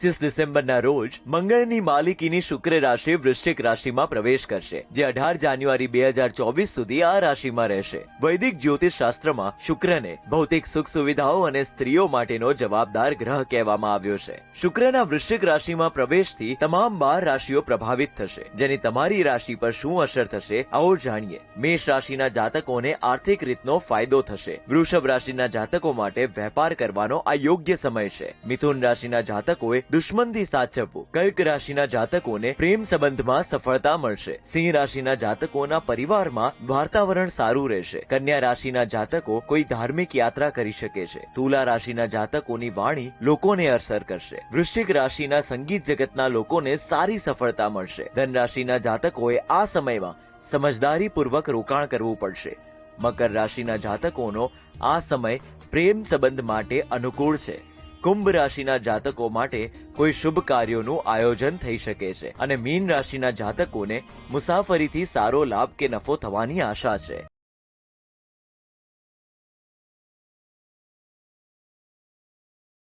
પચીસ ડિસેમ્બરના રોજ મંગળની માલિકીની શુક્ર રાશિ વૃશ્ચિક રાશિમાં પ્રવેશ કરશે, જે અઢાર જાન્યુઆરી બે હજાર ચોવીસ સુધી આ રાશિમાં રહેશે. વૈદિક જ્યોતિષ શાસ્ત્રમાં શુક્રને ભૌતિક સુખ સુવિધાઓ અને સ્ત્રીઓ માટેનો જવાબદાર ગ્રહ કહેવામાં આવ્યો છે. શુક્રના વૃશ્ચિક રાશિમાં પ્રવેશથી તમામ બાર રાશિઓ પ્રભાવિત થશે, જેની તમારી રાશિ પર શું અસર થશે આવો જાણીએ. મેષ રાશિના જાતકોને આર્થિક રીતનો ફાયદો થશે. વૃષભ રાશિના જાતકો માટે વેપાર કરવાનો આ યોગ્ય સમય છે. મિથુન રાશિના જાતકોએ દુશ્મનથી સાચવવું. કર્ક રાશિના જાતકોને પ્રેમ સંબંધમાં સફળતા મળશે. સિંહ રાશિના જાતકોના પરિવારમાં વાતાવરણ સારું રહેશે. કન્યા રાશિના જાતકો કોઈ ધાર્મિક યાત્રા કરી શકે છે. તુલા રાશિના જાતકોની વાણી લોકોને અસર કરશે. વૃશ્ચિક રાશિના સંગીત જગતના લોકોને સારી સફળતા મળશે. ધન રાશિના જાતકોએ આ સમયમાં સમજદારીપૂર્વક રોકાણ કરવું પડશે. મકર રાશિના જાતકોનો આ સમય પ્રેમ સંબંધ માટે અનુકૂળ છે. કુંભ રાશિના જાતકો માટે કોઈ શુભ કાર્યોનું આયોજન થઈ શકે છે. અને મીન રાશિના જાતકોને મુસાફરીથી સારો લાભ કે નફો થવાની આશા છે.